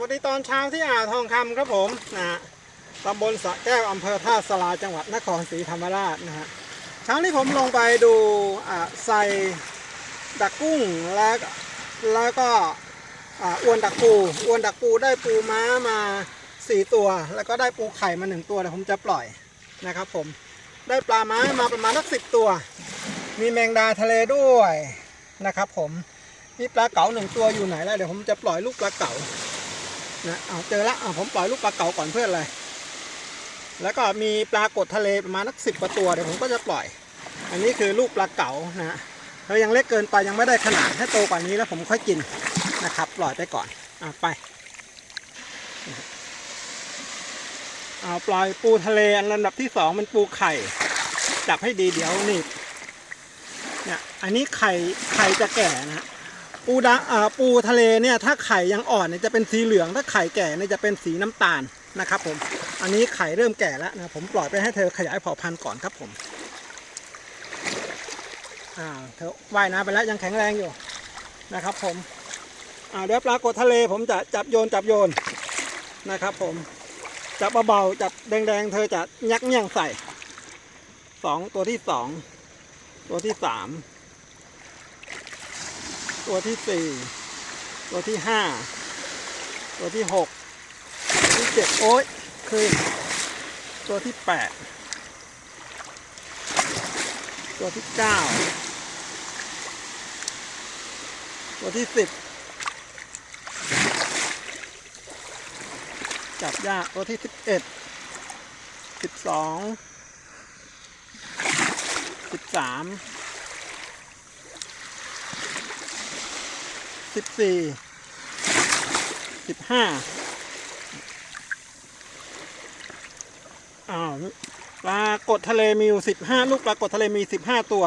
วัสดีตอนเช้าที่อ่าวทองคำครับผมนะฮะตำบลสะแก้วอำเภอท่าสลาจังหวัดนครศรีธรรมราชนะฮะเช้านี้ผมลงไปดูอ่าใส่ดักกุ้งแล้วแล้วก็อ่าอวนดักปูอวนดักปูได้ปูม้ามาสี่ตัว แล้วก็ได้ปูไข่มาหนึ่งตัวเดี๋ยวผมจะปล่อยนะครับผมได้ปลาม้ามาประมาณสักสิบตัว มีแมงดาทะเลด้วยนะครับผมมีปลาเก๋าหนึ่งตัวอยู่ไหนแล้วเดี๋ยวผมจะปล่อยลูกปลาเก๋า นะเอาเจอละอะผมปล่อยลูกปลาเก๋าก่อนเพื่อนเลย แล้วก็มีปลากดทะเลประมาณนักสิบกว่าตัวเดี๋ยวผมก็จะปล่อย อันนี้คือลูกปลาเก๋านะเขายังเล็กเกินไปยังไม่ได้ขนาดถ้าโตกว่านี้แล้วผมค่อยกินนะครับปล่อยไปก่อนอะไปเอาปล่อยปูทะเลอันลำดับที่สองมันปูไข่จับให้ดีเดี๋ยวนี่เนี่ยอันนี้ไข่ไข่จะแก่นะ ปูดาปูทะเลเนี่ยถ้าไข่ยังอ่อนเนี่ยจะเป็นสีเหลืองถ้าไข่แก่เนี่ยจะเป็นสีน้ำตาลนะครับผมอันนี้ไข่เริ่มแก่แล้วนะผมปล่อยไปให้เธอขยายเผ่าพันธุ์ก่อนครับผมอ่าเธอว่ายน้ำไปแล้วยังแข็งแรงอยู่นะครับผมอ่าเดี๋ยวปลากดทะเลผมจะจับโยนจับโยนนะครับผมจับเบาๆจับแดงๆ เธอจะยักเงี้ยงใส่สองตัวที่สองตัวที่สาม ตัวที่สี่ตัวที่ห้าตัวที่หกตัวที่เจ็ดโอ้ยคือตัวที่แปดตัวที่เก้าตัวที่สิบจับยากตัวที่สิบเอ็ดสิบสองสิบสาม สิบสี่สิบห้าอ้าวปลากดทะเลมีอยู่สิบห้าลูกปลากดทะเลมีสิบห้าตัว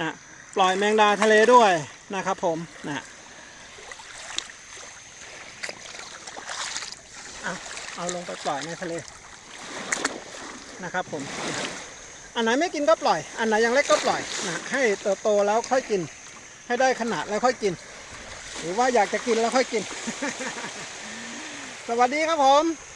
นะปล่อยแมงดาทะเลด้วยนะครับผมนะเอาเอาลงไปปล่อยในทะเลนะครับผม อันไหนไม่กินก็ปล่อย อันไหนยังเล็กก็ปล่อยนะให้เติบโตแล้วค่อยกิน ให้ได้ขนาดแล้วค่อยกิน หรือว่าอยากจะกินแล้วค่อยกิน สวัสดีครับผม